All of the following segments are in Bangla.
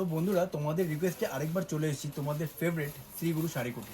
সো বন্ধুরা, তোমাদের রিকোয়েস্টে আরেকবার চলে এসেছি তোমাদের ফেভারিট শ্রীগুরু শাড়িকুটি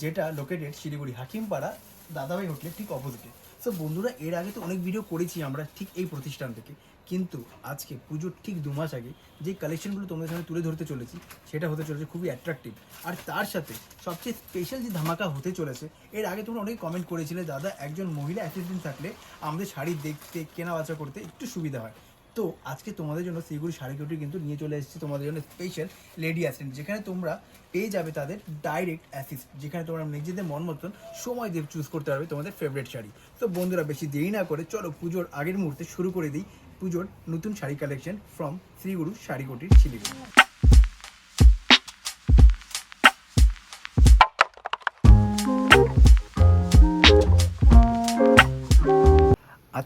যেটা লোকেটেড শিলিগুড়ি হাকিমপাড়া দাদাভাই হোটেলের ঠিক অপোজিটে সো বন্ধুরা, এর আগে তো অনেক ভিডিও করেছি আমরা ঠিক এই প্রতিষ্ঠান থেকে, কিন্তু আজকে পুজোর ঠিক দু মাস আগে যে কালেকশনগুলো তোমাদের সামনে তুলে ধরতে চলেছি, সেটা হতে চলেছে খুবই অ্যাট্রাকটিভ আর তার সাথে সবচেয়ে স্পেশাল যে ধামাকা হতে চলেছে, এর আগে তোমরা অনেক কমেন্ট করেছিলে, দাদা, একজন মহিলা অ্যাসিস্ট্যান্ট থাকলে আমাদের শাড়ি দেখতে কেনা বেচা করতে একটু সুবিধা হয়। তো আজকে তোমাদের জন্য শ্রীগুরু শাড়িগুটি কিন্তু নিয়ে চলে এসেছি তোমাদের জন্য স্পেশাল লেডি অ্যাসিস্ট্যান্ট যেখানে তোমরা পেয়ে যাবে তাদের ডাইরেক্ট অ্যাসিস্ট যেখানে তোমরা নিজেদের মন মতন সময় দিয়ে চুজ করতে পারবে তোমাদের ফেভারিট শাড়ি। তো বন্ধুরা, বেশি দেরি না করে চলো পুজোর আগের মুহূর্তে শুরু করে দিই পুজোর নতুন শাড়ি কালেকশন ফ্রম শ্রীগুরু শাড়ি কোটির শিলিগুড়ি।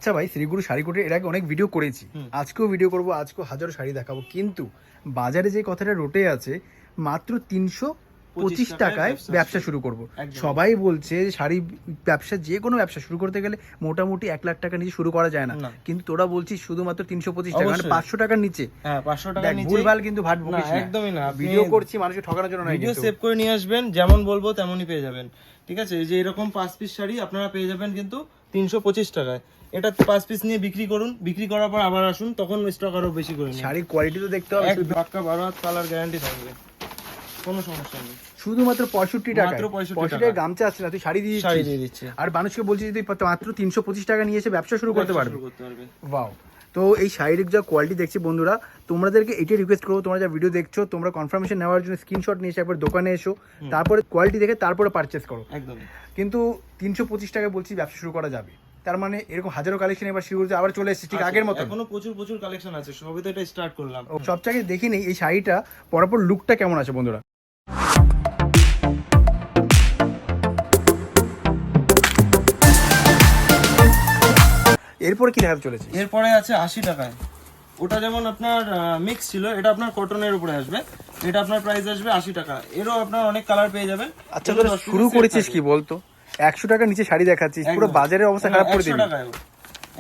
আচ্ছা ভাই শ্রীগুরু শাড়ি শাড়িকুটির এর আগে অনেক ভিডিও করেছি। আজকেও ভিডিও করব আজকেও হাজারো শাড়ি দেখাবো। কিন্তু বাজারে যে কথাটা রোটে আছে মাত্র তিনশো পঁচিশ টাকায় ব্যবসা শুরু। করব। সবাই বলছে শাড়ি ব্যবসা যে কোনো ব্যবসা শুরু করতে গেলে মোটামুটি এক লাখ টাকা নিচে শুরু করা যায় না। কিন্তু তোরা বলছিস শুধুমাত্র তিনশো পঁচিশ টাকা মানে পাঁচশো টাকার নিচে। হ্যাঁ পাঁচশো টাকা ভুলভাল কিন্তু ভাট একদমই না। ভিডিও করছি মানুষকে ঠকানোর জন্য ভিডিও সেভ করে নিয়ে আসবেন যেমন বলব তেমনই পেয়ে যাবেন। ঠিক আছে? এই যে এরকম পাঁচ পিস শাড়ি আপনারা পেয়ে যাবেন কিন্তু তিনশো পঁচিশ টাকায়। এটা পাঁচ পিস নিয়ে বিক্রি করুন বিক্রি করার পর আবার আসুন তখন স্টক আরও বেশি করে নিন শাড়ির কোয়ালিটি তো দেখতে হবে এক পাক্কা বারো হাত কালার গ্যারান্টি থাকবে কোনো সমস্যা নেই। শুধুমাত্র পঁয়ষট্টি টাকা মাত্র 65 পঁয়ষট্টি টাকা। টাকা গামছা আসছে না তুই শাড়ি দিয়ে শাড়ি দিচ্ছিস। দিয়ে দিচ্ছে। আর মানুষকে বলছি যে তুই মাত্র তিনশো পঁচিশ টাকা নিয়ে এসে ব্যবসা শুরু করতে পারবে। শুরু করতে পারবে। ওয়াও তো এই শাড়ির যা কোয়ালিটি দেখছি বন্ধুরা তোমাদেরকে এটাই রিকোয়েস্ট করব তোমরা যা ভিডিও দেখছ তোমরা কনফার্মেশন নেওয়ার জন্য স্ক্রিনশট নিয়ে এসে একবার দোকানে এসো তারপরে কোয়ালিটি দেখে তারপরে পারচেস করো। একদমই কিন্তু তিনশো পঁচিশ টাকায় বলছি ব্যবসা শুরু করা যাবে। তার মানে এরকম হাজারো কালেকশন এবার শুরু করতে আবার চলে এসেছে ঠিক আগের মতো এখনও প্রচুর প্রচুর কালেকশন আছে সবে তো এটা স্টার্ট করলাম। সবচাইতে দেখি নেই এই শাড়িটা পরপর লুকটা কেমন আছে বন্ধুরা? এরপর কি দেখাতে চলেছে এরপরে আছে আশি টাকায়। ওটা যেমন আপনার মিক্স ছিল এটা আপনার কটনের উপরে আসবে। এটা আপনার প্রাইস আসবে আশি টাকা। এরও আপনার অনেক কালার পেয়ে যাবেন আচ্ছা শুরু করেছিস কি বলতো? একশো টাকার নিচে শাড়ি দেখাচ্ছিস পুরো বাজারের অবস্থা খারাপ করে দিবি।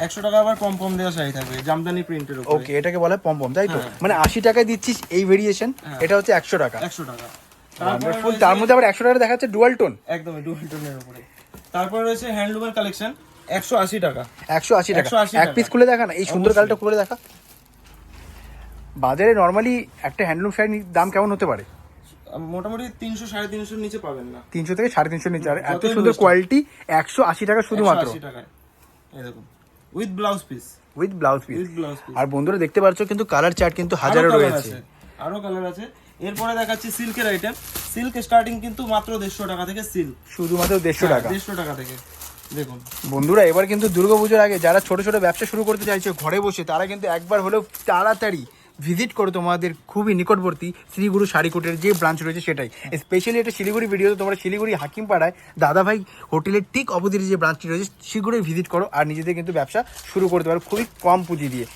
একশো টাকা আবার কম দেওয়া শাড়ি থাকবে জামদানি প্রিন্টের উপরে। ওকে এটাকে বলা হয় পম্পম তাই তো? মানে আশি টাকায় দিচ্ছিস এই ভেরিয়েশন এটা হচ্ছে একশো টাকা। একশো টাকা। Wonderful, তার মধ্যে আবার একশো টাকা দেখাচ্ছে ডুয়াল টোন একদমই ডুয়েল টোনের উপরে। তারপর রয়েছে হ্যান্ডলুমের কালেকশন একশো আশি টাকা। একশো আশি টাকা। 180 এক পিস খুলে দেখা না? এই সুন্দর কালটা খুলে দেখা। বাজারে নর্মালি একটা হ্যান্ডলুম শাড়ির দাম কেমন হতে পারে? মোটামুটি তিনশো সাড়ে তিনশোর নিচে পাবেন না। তিনশো থেকে সাড়ে তিনশো নিচে। আর এত সুন্দর কোয়ালিটি একশো আশি টাকা শুধুমাত্র। টাকায়। এই দেখুন with blouse piece with blouse piece আর বন্ধুরা দেখতে পাচ্ছ কিন্তু কালার চার্ট কিন্তু হাজারো রয়েছে। আছে, আরও কালার আছে। এরপরে দেখাচ্ছি সিল্কের আইটেম সিল্ক স্টার্টিং কিন্তু মাত্র দেড়শো টাকা থেকে সিল্ক শুধুমাত্র দেড়শো টাকা। দেড়শো টাকা থেকে। দেখুন। বন্ধুরা এবার কিন্তু দুর্গাপুজোর আগে যারা ছোট ছোট ব্যবসা শুরু করতে চাইছে ঘরে বসে তারা কিন্তু একবার হলেও তাড়াতাড়ি ভিজিট করো তোমাদের খুবই নিকটবর্তী শ্রীগুরু শাড়িকোটের যে ব্রাঞ্চ রয়েছে সেটাই। স্পেশালি এটা শিলিগুড়ি ভিডিওতে তোমরা শিলিগুড়ি হাকিমপাড়ায় দাদাভাই হোটেলের ঠিক অপোজিটে যে ব্রাঞ্চটি রয়েছে, শীঘ্রই ভিজিট করো আর নিজেদের কিন্তু ব্যবসা শুরু করতে পারো খুবই কম পুঁজি দিয়ে।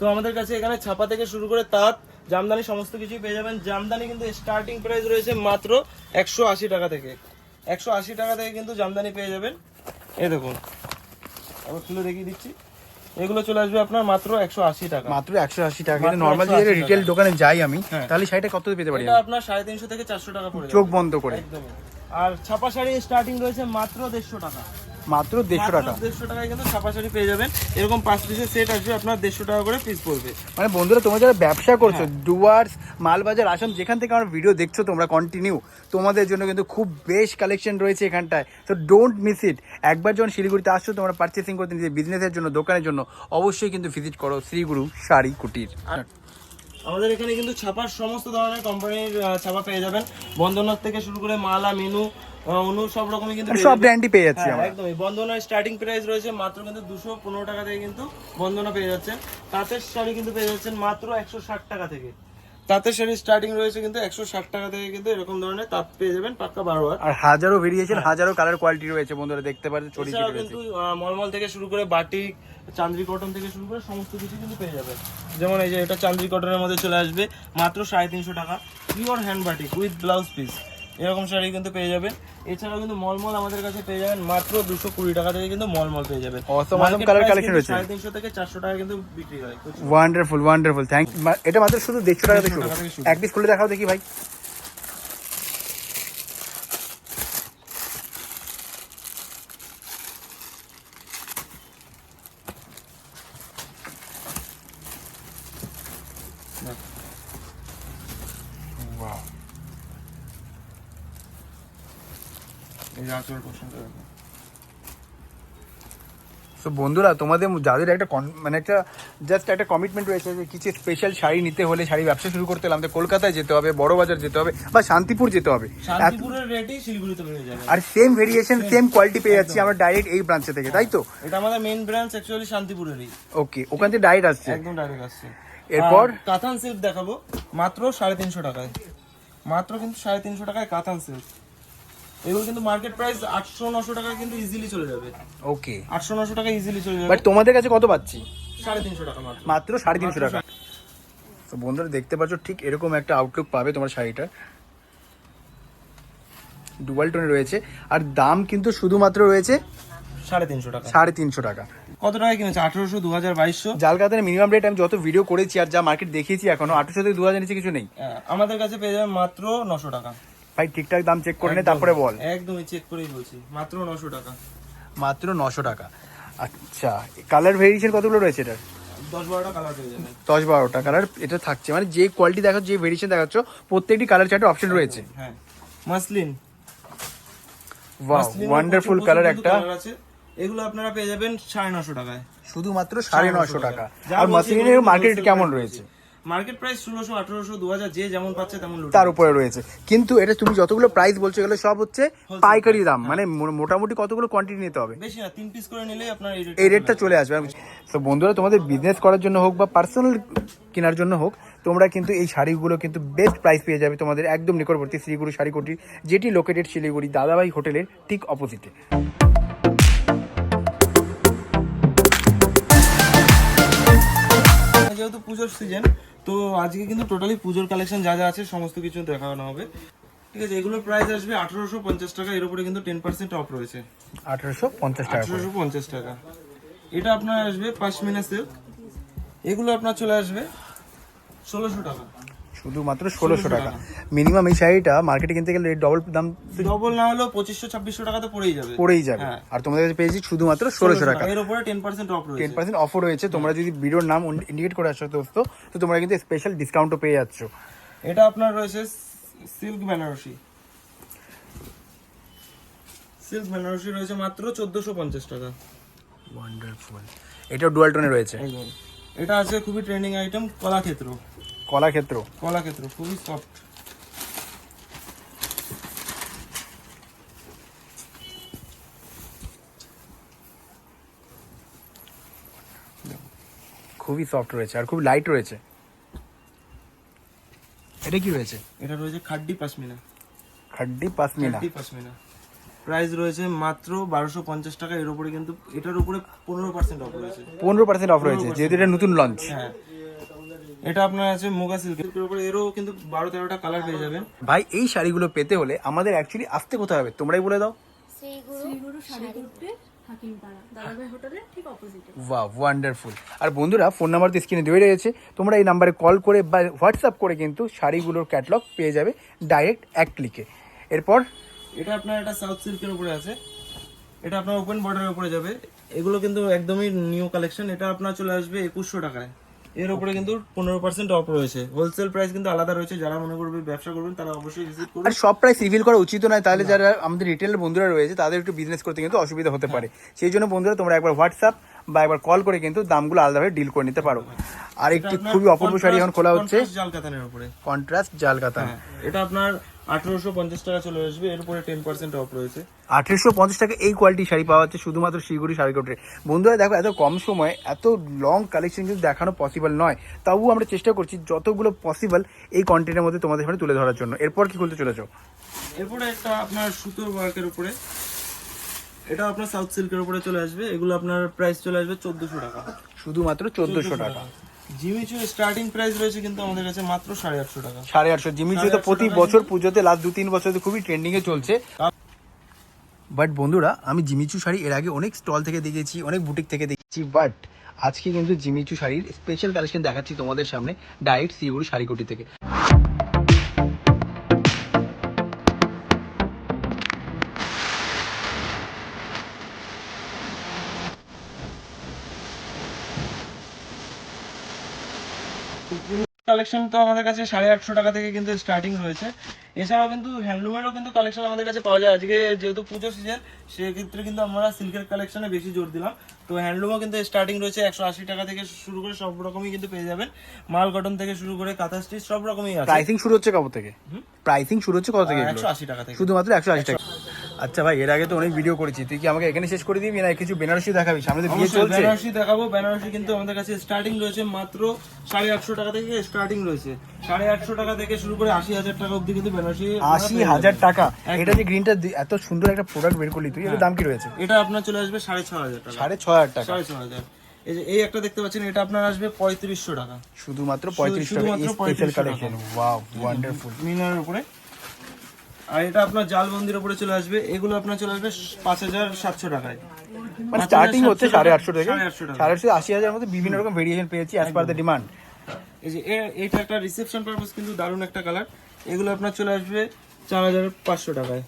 তো আমাদের কাছে এখানে ছাপা থেকে শুরু করে তাঁত, জামদানি সমস্ত কিছুই পেয়ে যাবেন। জামদানি কিন্তু স্টার্টিং প্রাইস রয়েছে মাত্র একশো আশি টাকা থেকে। একশো আশি টাকা থেকে কিন্তু জামদানি পেয়ে যাবেন। এই দেখুন। আবার খুলে দেখিয়ে দিচ্ছি। এগুলো চলে আসবে আপনার মাত্র একশো আশি টাকা। মাত্র একশো আশি টাকা। মাত্র নর্মাল 180 যদি রিটেল দোকানে যাই আমি হ্যাঁ। তাহলে শাড়িটা কত পেতে পারি আপনার সাড়ে তিনশো থেকে চারশো টাকা পড়ে চোখ বন্ধ করে। আর ছাপা শাড়ি স্টার্টিং রয়েছে মাত্র দেড়শো টাকা। মাত্র দেড়শো টাকা। দেড়শো টাকায় কিন্তু ছাপা শাড়ি পেয়ে যাবেন। এরকম পাঁচ পিসের সেট আসবে আপনার দেড়শো টাকা করে পিস পড়বে। মানে বন্ধুরা তোমরা যারা ব্যবসা করছ হ্যাঁ। ডুয়ার্স মালবাজার আসাম যেখান থেকে আমার ভিডিও দেখছ তোমরা কন্টিনিউ তোমাদের জন্য কিন্তু খুব বেশ কালেকশন রয়েছে এখানটায়। তো ডোন্ট মিস ইট একবার যখন শিলিগুড়িতে আসছো তোমরা পার্চেসিং করতে নিজের বিজনেসের জন্য দোকানের জন্য অবশ্যই কিন্তু ভিজিট করো শ্রীগুরু শাড়ি কুটির। আমাদের এখানে কিন্তু ছাপার সমস্ত ধরনের কোম্পানির ছাপা পেয়ে যাবেন। বন্ধনার থেকে শুরু করে মালা মিনু আহ, অনু সব রকমই কিন্তু মানে সব ব্র্যান্ডই পেয়ে যাচ্ছি হ্যাঁ, আমরা। একদমই। বন্ধনার স্টার্টিং প্রাইস রয়েছে মাত্র কিন্তু দুশো পনেরো টাকা থেকে কিন্তু বন্ধনা পেয়ে যাচ্ছেন তাঁতের শাড়ি কিন্তু পেয়ে যাচ্ছেন মাত্র একশো ষাট টাকা থেকে। তাঁতের শাড়ি স্টার্টিং রয়েছে কিন্তু একশো ষাট টাকা থেকে কিন্তু এরকম ধরনের তাঁত পেয়ে যাবেন পাক্কা বারো হাত আর হাজারো ভেরিয়েশন হাজারো কালার কোয়ালিটি রয়েছে বন্ধুরা দেখতে রয়েছে। কিন্তু মলমল থেকে শুরু করে বাটিক চান্দ্রি কটন থেকে শুরু করে সমস্ত কিছু কিন্তু পেয়ে যাবে যেমন এই যে এটা চান্দ্রি কটনের মধ্যে চলে আসবে মাত্র সাড়ে তিনশো টাকা। Pure hand batik with blouse piece এরকম শাড়ি কিন্তু পেয়ে যাবেন। এছাড়াও কিন্তু মলমল আমাদের কাছে পেয়ে যাবেন মাত্র দুশো কুড়ি টাকা থেকে কিন্তু মলমল পেয়ে যাবেন। রয়েছে। সাড়ে তিনশো থেকে চারশো টাকা কিন্তু বিক্রি হয়। ওয়ান্ডারফুল ওয়ান্ডারফুল থ্যাংক এটা মাত্র শুধু দেড়শো টাকা থেকে 150 টাকা থেকে শুরু। এক পিস খুলে দেখাও দেখি ভাই Wow. এই যে আঁচল পোর্শনটা দেখো তো বন্ধুরা তোমাদের যাদের একটা মানে একটা জাস্ট একটা কমিটমেন্ট রয়েছে যে কিছু স্পেশাল শাড়ি নিতে হলে শাড়ি ব্যবসা শুরু করতে হলে আমাদের কলকাতায় যেতে হবে বড় বাজার যেতে হবে বা শান্তিপুর যেতে হবে। শান্তিপুরের রেটই শিলিগুড়িতে পেয়ে যাবে। আর সেম ভেরিয়েশন সেম কোয়ালিটি পেয়ে যাচ্ছি আমরা ডাইরেক্ট এই ব্রাঞ্চে থেকে তাই তো? এটা আমাদের মেইন ব্রাঞ্চ অ্যাকচুয়ালি শান্তিপুরেরই। ওকে ওখান থেকে ডাইরেক্ট আসছে। একদম ডাইরেক্ট আসছে। এরপর? কাতান সিল্ক দেখাবো। মাত্র সাড়ে তিনশো টাকায়। মাত্র কিন্তু সাড়ে তিনশো টাকায় কাতান সিল্ক এগুলো কিন্তু মার্কেট প্রাইস টাকায় কিন্তু ইজিলি চলে যাবে। ওকে টাকা ইজিলি চলে যাবে। বাট তোমাদের কাছে কত পাচ্ছি? সাড়ে তিনশো টাকা মাত্র। টাকা। তো বন্ধুরা দেখতে পাচ্ছ ঠিক এরকম একটা আউটলুক পাবে তোমার শাড়িটা। ডুয়াল টোনে রয়েছে। আর দাম কিন্তু শুধুমাত্র রয়েছে সাড়ে তিনশো টাকা। সাড়ে তিনশো টাকা। কত টাকায় কিনেছে? আঠারোশো দু হাজার বাইশশো মিনিমাম রেট আমি যত ভিডিও করেছি আর যা মার্কেট দেখিয়েছি এখনও থেকে দু হাজার নিচে কিছু নেই। আমাদের কাছে পেয়ে যাবে মাত্র নশো টাকা। ভাই ঠিকঠাক দাম চেক করে নে তারপরে বল। একদমই চেক করেই বলছি। মাত্র নশো টাকা। মাত্র নশো টাকা। আচ্ছা কালার ভেরিয়েশন কতগুলো রয়েছে এটা দশ বারোটা কালার এটা থাকছে। মানে যে কোয়ালিটি দেখাচ্ছ যে ভেরিয়েশন দেখাচ্ছ প্রত্যেকটি কালার চার্টের অপশন রয়েছে। হ্যাঁ। মাসলিন। ওয়াও ওয়ান্ডারফুল কালার একটা। এগুলো আপনারা পেয়ে যাবেন সাড়ে নশো টাকায়। শুধুমাত্র সাড়ে নশো টাকা। আর মাসলিনের মার্কেট কেমন রয়েছে? মার্কেট প্রাইস ষোলোশো আঠারোশো দু হাজার যে যেমন পাচ্ছে তেমন তার উপরে রয়েছে। কিন্তু এটা তুমি যতগুলো প্রাইস বলছো এগুলো সব হচ্ছে পাইকারি দাম। মানে মো- মোটামুটি কতগুলো কোয়ান্টিটি নিতে হবে? বেশি না তিন পিস করে নিলেই আপনার এই রেটটা চলে আসবে। তো বন্ধুরা তোমাদের বিজনেস করার জন্য হোক বা পার্সোনাল কেনার জন্য হোক তোমরা কিন্তু এই শাড়িগুলো কিন্তু বেস্ট প্রাইস পেয়ে যাবে তোমাদের একদম নিকটবর্তী শ্রীগুরু শাড়িকুটি যেটি লোকেটেড শিলিগুড়ি দাদাভাই হোটেলের ঠিক অপোজিটে যেহেতু পুজোর সিজন তো আজকে কিন্তু টোটালি পুজোর কালেকশন যা যা আছে সমস্ত কিছু দেখানো হবে। ঠিক আছে এগুলোর প্রাইস আসবে আঠারোশো পঞ্চাশ টাকা এর উপরে কিন্তু টেন পার্সেন্ট অফ রয়েছে। আঠারোশো পঞ্চাশ টাকা আঠারোশো পঞ্চাশ টাকা। এটা আপনার আসবে পাশমিনা সিল্ক এগুলো আপনার চলে আসবে ষোলোশো টাকা। শুধুমাত্র ষোলোশো টাকা। মিনিমাম এই শাড়িটা মার্কেটে কিনতে গেলে ডবল দাম ডবল না হলেও পঁচিশশো ছাব্বিশশো টাকা তো পড়েই যাবে। পড়েই যাবে। হ্যাঁ। আর তোমাদের কাছে পেয়েছি শুধুমাত্র ষোলোশো টাকা। এর উপরে ten percent off ten percent offer রয়েছে। তোমরা যদি ভিডিওর নাম ইন্ডিকেট করে আসো দোস্ত তো তোমরা কিন্তু স্পেশাল ডিসকাউন্টও পেয়ে যাচ্ছ। এটা আপনার রয়েছে সিল্ক বেনারসি। সিল্ক বেনারসি রয়েছে মাত্র চোদ্দশো পঞ্চাশ টাকা। ওয়ান্ডারফুল এটাও ডুয়াল টোনে রয়েছে। এটা আছে খুবই ট্রেন্ডিং আইটেম কলাক্ষেত্র। কলাক্ষেত্র। কলাক্ষেত্র খুবই সফট খুবই সফট রয়েছে আর খুব লাইট রয়েছে। এটা কি রয়েছে? এটা রয়েছে খাড্ডি পাশমিনা খাড্ডি পাসমিনা। খাড্ডি পাশমিনা প্রাইস রয়েছে মাত্র বারোশো পঞ্চাশ টাকা এর উপরে কিন্তু এটার উপরে পনেরো পার্সেন্ট অফ রয়েছে। পনেরো পার্সেন্ট অফ রয়েছে যেহেতু এটা নতুন লঞ্চ হ্যাঁ। এটা আপনার আছে মুগা সিল্কের উপরে এরও কিন্তু বারো তেরোটা কালার পেয়ে যাবেন। ভাই এই শাড়িগুলো পেতে হলে আমাদের অ্যাকচুয়ালি আসতে কোথায় হবে? তোমরাই বলে দাও। শ্রীগুরু শাড়ি করতে হাকিমপাড়া দাদাভাই হোটেলের ঠিক অপোজিটে বাহ ওয়ান্ডারফুল আর বন্ধুরা ফোন নাম্বার তো স্ক্রিনে দেওয়া রয়েছে। তোমরা এই নাম্বারে কল করে বা হোয়াটসঅ্যাপ করে কিন্তু শাড়িগুলোর ক্যাটলগ পেয়ে যাবে ডাইরেক্ট এক ক্লিকে এরপর? এটা আপনার একটা সাউথ সিল্কের উপরে আছে। এটা আপনার ওপেন বর্ডারের উপরে যাবে। এগুলো কিন্তু একদমই নিউ কালেকশন এটা আপনার চলে আসবে একুশশো টাকায়। এর উপরে কিন্তু পনেরো পার্সেন্ট অফ রয়েছে। হোলসেল প্রাইস কিন্তু আলাদা রয়েছে। যারা মনে করবে ব্যবসা করবেন তারা অবশ্যই ভিজিট করুন। আর সব প্রাইস রিভিল করা উচিত নয়। তাহলে যারা আমাদের রিটেলের বন্ধুরা রয়েছে তাদের একটু বিজনেস করতে কিন্তু অসুবিধা হতে পারে। সেই জন্য বন্ধুরা তোমরা একবার হোয়াটসঅ্যাপ বা একবার কল করে কিন্তু দামগুলো আলাদাভাবে ডিল করে নিতে পারো। আর একটি খুবই অপূর্ব শাড়ি এখন খোলা হচ্ছে। জাল কাতানের উপরে। কন্ট্রাস্ট জাল কাতা হ্যাঁ। এটা আপনার আঠারোশো পঞ্চাশ টাকা চলে আসবে এর উপরে টেন পার্সেন্ট অফ রয়েছে। আঠেরোশো পঞ্চাশ টাকা এই কোয়ালিটি শাড়ি পাওয়া যাচ্ছে শুধুমাত্র শিলিগুড়ি শাড়ি কোটে বন্ধুরা দেখো এত কম সময়ে এত লং কালেকশন কিন্তু দেখানো পসিবল নয়। তবুও আমরা চেষ্টা করছি যতগুলো পসিবল এই কন্টেন্টের মধ্যে তোমাদের সামনে তুলে ধরার জন্য। এরপর কি খুলতে চলেছো? এরপরে একটা আপনার সুতোর ওয়ার্কের উপরে। এটা আপনার সাউথ সিল্কের উপরে চলে আসবে। এগুলো আপনার প্রাইস চলে আসবে চোদ্দশো টাকা। শুধুমাত্র চোদ্দশো টাকা। জিমিচু স্টার্টিং প্রাইস রয়েছে কিন্তু আমাদের কাছে মাত্র সাড়ে আটশো টাকা। সাড়ে আটশো। জিমিচু তো প্রতি বছর পুজোতে লাস্ট দু তিন বছর খুবই ট্রেন্ডিং এ চলছে। বাট বন্ধুরা আমি জিমিচু শাড়ি এর আগে অনেক স্টল থেকে দেখেছি অনেক বুটিক থেকে দেখেছি বাট আজকে কিন্তু জিমিচু শাড়ির স্পেশাল কালেকশন দেখাচ্ছি তোমাদের সামনে ডাইরেক্ট শাড়ি শাড়িকুটি থেকে। কালেকশন তো আমাদের কাছে সাড়ে আটশো টাকা থেকে কিন্তু স্টার্টিং রয়েছে। এছাড়াও কিন্তু হ্যান্ডলুমেরও কিন্তু কালেকশন আমাদের কাছে পাওয়া যায়। আজকে যেহেতু পুজো সিজন সেক্ষেত্রে কিন্তু আমরা সিল্কের কালেকশনে বেশি জোর দিলাম। তো হ্যান্ডলুমও কিন্তু স্টার্টিং রয়েছে একশো আশি টাকা থেকে শুরু করে সব রকমই কিন্তু পেয়ে যাবেন। মাল কটন থেকে শুরু করে কাঁথা স্টিচ সব রকমই আছে। প্রাইসিং শুরু হচ্ছে কত থেকে? প্রাইসিং শুরু হচ্ছে কত থেকে একশো আশি টাকা থেকে। শুধুমাত্র একশো আশি টাকা। আচ্ছা ভাই এর আগে তো অনেক ভিডিও করেছি। তুই কি আমাকে এখানে শেষ করে দিবি? না কিছু বেনারসি দেখাবি? সামনে তো বিয়ে চলছে। বেনারসি দেখাবো। বেনারসি কিন্তু আমাদের কাছে স্টার্টিং রয়েছে মাত্র সাড়ে আটশো টাকা থেকে স্টার্টিং রয়েছে। সাড়ে আটশো টাকা থেকে শুরু করে আশি হাজার টাকা অবধি কিন্তু বেনারসি আশি হাজার। টাকা। এটা যে গ্রিনটা এত সুন্দর একটা প্রোডাক্ট বের করলি তুই এর দাম কি রয়েছে? এটা আপনার চলে আসবে সাড়ে ছ হাজার টাকা। সাড়ে ছয় হাজার টাকা। সাড়ে ছ হাজার। এই যে এই একটা দেখতে পাচ্ছেন এটা আপনার আসবে পঁয়ত্রিশশো টাকা। শুধুমাত্র পঁয়ত্রিশ টাকা স্পেশাল 35 টাকা। কালেকশন ওয়াও ওয়ান্ডারফুল মিনারের উপরে। আর এটা আপনার জালবন্দির উপরে চলে আসবে। এগুলো আপনার চলে আসবে পাঁচ হাজার সাতশো টাকায়। মানে 5700 স্টার্টিং হচ্ছে সাড়ে আটশো থেকে। সাড়ে আটশো আশি হাজার মধ্যে বিভিন্ন রকম ভেরিয়েশন পেয়েছি অ্যাজ পার দ্য ডিমান্ড এই যে এটা একটা রিসেপশন পারপাস কিন্তু দারুণ একটা কালার এগুলো আপনার চলে আসবে চার হাজার পাঁচশো টাকায়।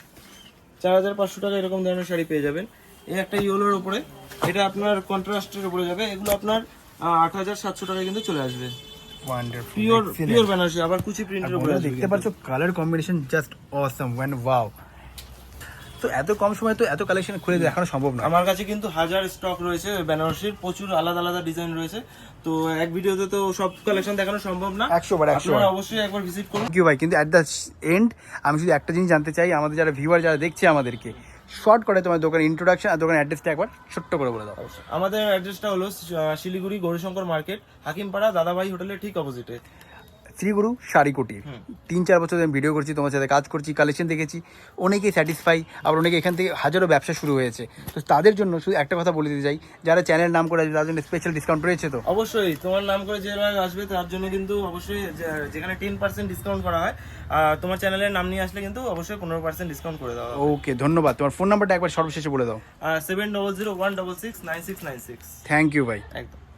চার হাজার পাঁচশো টাকা এরকম ধরনের শাড়ি পেয়ে যাবেন। এই একটা ইয়েলোর উপরে। এটা আপনার কন্ট্রাস্টের উপরে যাবে। এগুলো আপনার আট হাজার সাতশো টাকায় কিন্তু চলে আসবে। ওয়ান্ডারফুল পিওর পিওর বেনারসি আবার কুচি প্রিন্টের উপরে দেখতে পাচ্ছ colour combination just awesome one wow তো এত কম সময় তো এত কালেকশন খুলে দেখানো সম্ভব না আমার কাছে কিন্তু হাজার স্টক রয়েছে বেনারসির প্রচুর আলাদা আলাদা ডিজাইন রয়েছে। তো এক ভিডিওতে তো সব কালেকশন দেখানো সম্ভব না। একশো বার একশো অবশ্যই একবার ভিজিট করুন। ভাই কিন্তু অ্যাট দ্য এন্ড আমি শুধু একটা জিনিস জানতে চাই আমাদের যারা ভিউয়ার যারা দেখছে আমাদেরকে শর্ট করে তোমার দোকান ইন্ট্রোডাকশন আর দোকানের অ্যাড্রেসটা একবার ছোট্ট করে বলে দাও। আমাদের অ্যাড্রেসটা হলো শিলিগুড়ি গৌরীশঙ্কর মার্কেট হাকিমপাড়া দাদাভাই হোটেলের ঠিক অপোজিটে শ্রীগুরু শাড়ি কুটির তিন চার বছর আমি ভিডিও করছি তোমার সাথে কাজ করছি কালেকশন দেখেছি। অনেকেই স্যাটিসফাই আবার অনেকে এখান থেকে হাজারো ব্যবসা শুরু হয়েছে। তো তাদের জন্য শুধু একটা কথা বলে দিতে চাই যারা চ্যানেল নাম করে আসবে তাদের জন্য স্পেশাল ডিসকাউন্ট রয়েছে তো? অবশ্যই তোমার নাম করে যে আসবে তার জন্য কিন্তু অবশ্যই যেখানে টেন পার্সেন্ট ডিসকাউন্ট করা হয় আর তোমার চ্যানেলের নাম নিয়ে আসলে কিন্তু অবশ্যই পনেরো পার্সেন্ট ডিসকাউন্ট করে দেওয়া হবে। ওকে ধন্যবাদ। তোমার ফোন নাম্বারটা একবার সর্বশেষে বলে দাও। Seven double zero one double six nine six nine six thank you ভাই একদম।